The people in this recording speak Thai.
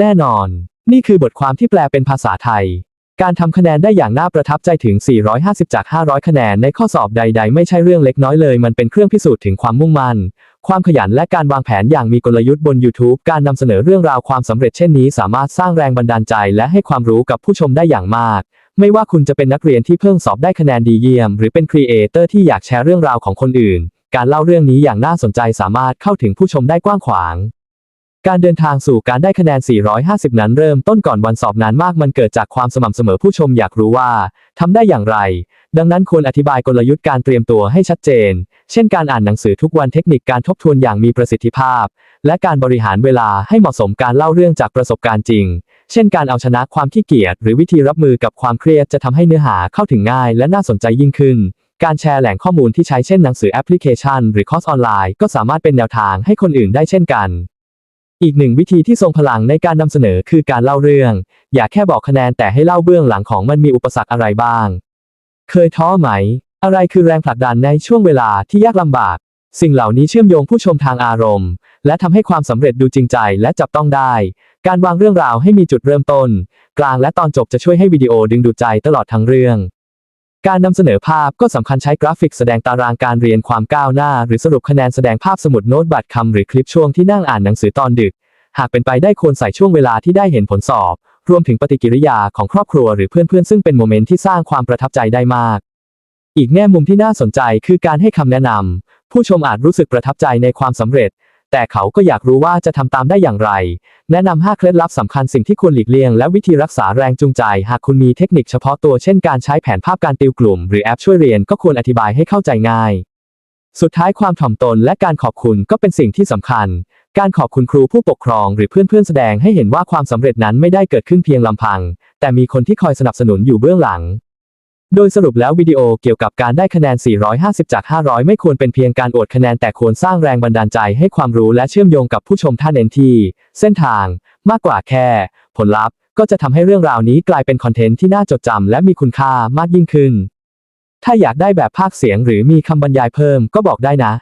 แน่นอน นี่คือบทความที่แปลเป็นภาษาไทย การทำคะแนนได้อย่างน่าประทับใจถึง 450 จาก 500 คะแนนในข้อสอบใด ๆ ไม่ใช่เรื่องเล็กน้อยเลย มันเป็นเครื่องพิสูจน์ถึงความมุ่งมั่น ความขยันและการวางแผนอย่างมีกลยุทธ์บน YouTube การนำเสนอเรื่องราวความสำเร็จเช่นนี้ สามารถสร้างแรงบันดาลใจและให้ความรู้กับผู้ชมได้อย่างมากไม่ว่าคุณจะเป็นนักเรียนที่เพิ่งสอบได้คะแนนดีเยี่ยม หรือเป็นครีเอเตอร์ที่อยากแชร์เรื่องราวของคนอื่น การเล่าเรื่องนี้อย่างน่าสนใจสามารถเข้าถึงผู้ชมได้กว้างขวาง การเดินทางสู่การได้คะแนน 450 นั้นเริ่มต้นก่อนวันสอบนานมากมันเกิดจากความสม่ำเสมอผู้ชมอยากรู้ว่าทำได้อย่างไร ดังนั้นควรอธิบายกลยุทธ์การเตรียมตัวให้ชัดเจน เช่นการอ่านหนังสือทุกวันเทคนิคการทบทวนอย่างมีประสิทธิภาพ และการบริหารเวลาให้เหมาะสมการเล่าเรื่องจากประสบการณ์จริง เช่นการเอาชนะความขี้เกียจหรือวิธีรับมือกับความเครียดจะทำให้เนื้อหาเข้าถึงง่าย และน่าสนใจยิ่งขึ้นการแชร์แหล่งข้อมูลที่ใช้เช่นหนังสือแอปพลิเคชัน หรือคอร์สออนไลน์ก็สามารถเป็นแนวทางให้คนอื่นได้เช่นกัน อีกหนึ่งวิธีที่ทรงพลังในการนำเสนอคือการเล่าเรื่อง อย่าแค่บอกคะแนนแต่ให้เล่าเบื้องหลังของมันมีอุปสรรคอะไรบ้าง เคยท้อไหม อะไรคือแรงผลักดันในช่วงเวลาที่ยากลำบาก สิ่งเหล่านี้เชื่อมโยงผู้ชมทางอารมณ์ และทำให้ความสำเร็จดูจริงใจและจับต้องได้ การวางเรื่องราวให้มีจุดเริ่มต้น กลางและตอนจบจะช่วยให้วิดีโอดึงดูดใจตลอดทั้งเรื่อง การนำเสนอภาพก็สำคัญใช้กราฟิกแสดงตารางการเรียนความก้าวหน้า หรือสรุปคะแนนแสดงภาพสมุดโน้ตบัตรคำหรือคลิปช่วงที่นั่งอ่านหนังสือตอนดึก หากเป็นไปได้ควรใส่ช่วงเวลาที่ได้เห็นผลสอบ รวมถึงปฏิกิริยาของครอบครัวหรือเพื่อนๆ ซึ่งเป็นโมเมนต์ที่สร้างความประทับใจได้มาก อีกแง่มุมที่น่าสนใจคือการให้คำแนะนำผู้ชมอาจรู้สึกประทับใจในความสำเร็จ แต่เขาก็อยากรู้ว่าจะทำตามได้อย่างไร แนะนำ 5 เคล็ดลับสำคัญสิ่งที่ควรหลีกเลี่ยง และวิธีรักษาแรงจูงใจ หากคุณมีเทคนิคเฉพาะตัวเช่นการใช้แผนภาพการติวกลุ่ม หรือแอปช่วยเรียนก็ควรอธิบายให้เข้าใจง่าย สุดท้ายความถ่อมตนและการขอบคุณก็เป็นสิ่งที่สำคัญ การขอบคุณครูผู้ปกครอง หรือเพื่อนๆแสดงให้เห็นว่าความสำเร็จนั้นไม่ได้เกิดขึ้นเพียงลำพัง แต่มีคนที่คอยสนับสนุนอยู่เบื้องหลัง โดยสรุปแล้ววิดีโอเกี่ยวกับการได้คะแนน 450 จาก 500 ไม่ควรเป็นเพียงการอวดคะแนนแต่ควรสร้างแรงบันดาลใจให้ความรู้และเชื่อมโยงกับผู้ชมท่านเอนที่ เส้นทาง มากกว่าแค่ ผลลัพธ์ ก็จะทำให้เรื่องราวนี้กลายเป็นคอนเทนต์ที่น่าจดจำและมีคุณค่ามากยิ่งขึ้น ถ้าอยากได้แบบภาคเสียงหรือมีคำบรรยายเพิ่มก็บอกได้นะ